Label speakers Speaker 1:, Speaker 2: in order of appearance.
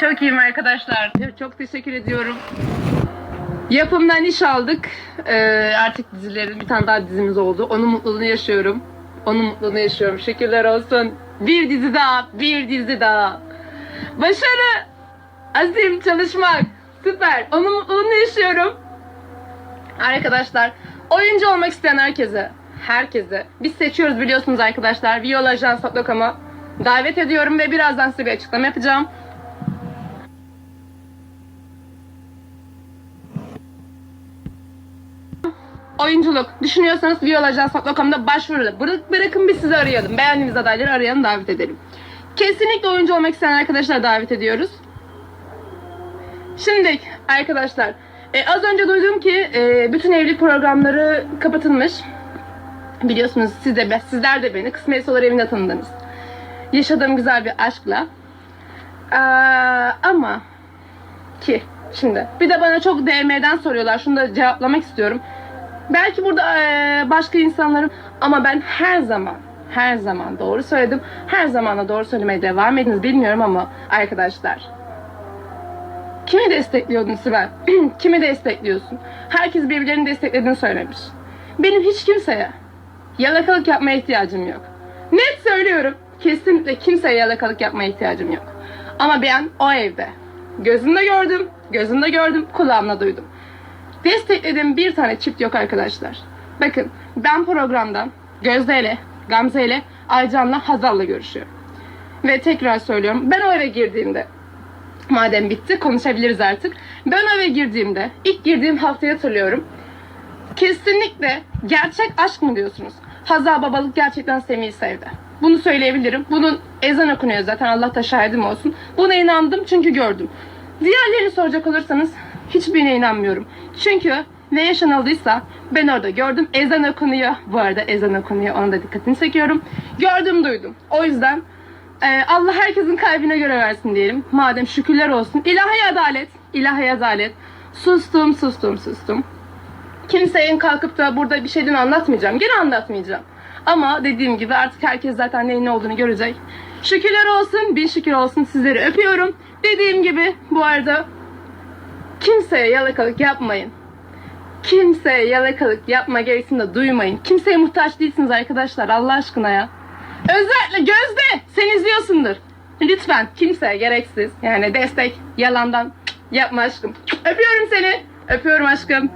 Speaker 1: Çok iyiyim arkadaşlar. Çok teşekkür ediyorum. Yapımdan iş aldık. Ee, artık dizilerin bir tane daha dizimiz oldu. Onun mutluluğunu yaşıyorum. Onun mutluluğunu yaşıyorum. Şükürler olsun. Bir dizi daha, bir dizi daha. Başarı, azim, çalışmak. Süper. Onun mutluluğunu yaşıyorum. Arkadaşlar, oyuncu olmak isteyen herkese, herkese biz seçiyoruz biliyorsunuz arkadaşlar. Violajans.com'a davet ediyorum ve birazdan size bir açıklama yapacağım. Oyunculuk düşünüyorsanız violajans.com'da başvurun. Bırak, bırakın biz sizi arayalım. Beğendiğimiz adayları arayalım davet edelim. Kesinlikle oyuncu olmak isteyen arkadaşlar davet ediyoruz. Şimdi arkadaşlar e, az önce duydum ki e, bütün evlilik programları kapatılmış. Biliyorsunuz siz de, sizler de beni kısmet olur evinde tanıdınız. Yaşadığım güzel bir aşkla. Aa, ama ki şimdi bir de bana çok DM'den soruyorlar. Şunu da cevaplamak istiyorum. Belki burada eee, başka insanların ama ben her zaman her zaman doğru söyledim. Her zaman da doğru söylemeye devam ediniz bilmiyorum ama arkadaşlar. Kimi destekliyordun Sibel? Kimi destekliyorsun? Herkes birbirlerini desteklediğini söylemiş. Benim hiç kimseye yalakalık yapmaya ihtiyacım yok. Net söylüyorum. Kesinlikle kimseye yalakalık yapmaya ihtiyacım yok. Ama ben o evde gözümle gördüm, gözümle gördüm, kulağımla duydum. Desteklediğim bir tane çift yok arkadaşlar. Bakın ben programdan Gözde ile, Gamze ile, Aycan'la, Hazal'la görüşüyorum. Ve tekrar söylüyorum ben o eve girdiğimde madem bitti konuşabiliriz artık. Ben o eve girdiğimde ilk girdiğim haftayı hatırlıyorum. Kesinlikle gerçek aşk mı diyorsunuz? Hazal babalık gerçekten Semih'i sevdi. Bunu söyleyebilirim. Bunun ezan okunuyor zaten Allah da şahidim olsun. Buna inandım çünkü gördüm. Diğerlerini soracak olursanız hiçbirine inanmıyorum. Çünkü ne yaşanıldıysa ben orada gördüm. Ezan okunuyor. Bu arada ezan okunuyor. Ona da dikkatini çekiyorum. Gördüm duydum. O yüzden e, Allah herkesin kalbine göre versin diyelim. Madem şükürler olsun. İlahi adalet. ilahi adalet. Sustum sustum sustum. Kimseye kalkıp da burada bir şeyden anlatmayacağım. Gene anlatmayacağım. Ama dediğim gibi artık herkes zaten neyin ne olduğunu görecek. Şükürler olsun, bin şükür olsun sizleri öpüyorum. Dediğim gibi bu arada kimseye yalakalık yapmayın. Kimseye yalakalık yapma gereksinde duymayın. Kimseye muhtaç değilsiniz arkadaşlar Allah aşkına ya. Özellikle Gözde sen izliyorsundur. Lütfen kimseye gereksiz yani destek yalandan yapma aşkım. Öpüyorum seni. Öpüyorum aşkım.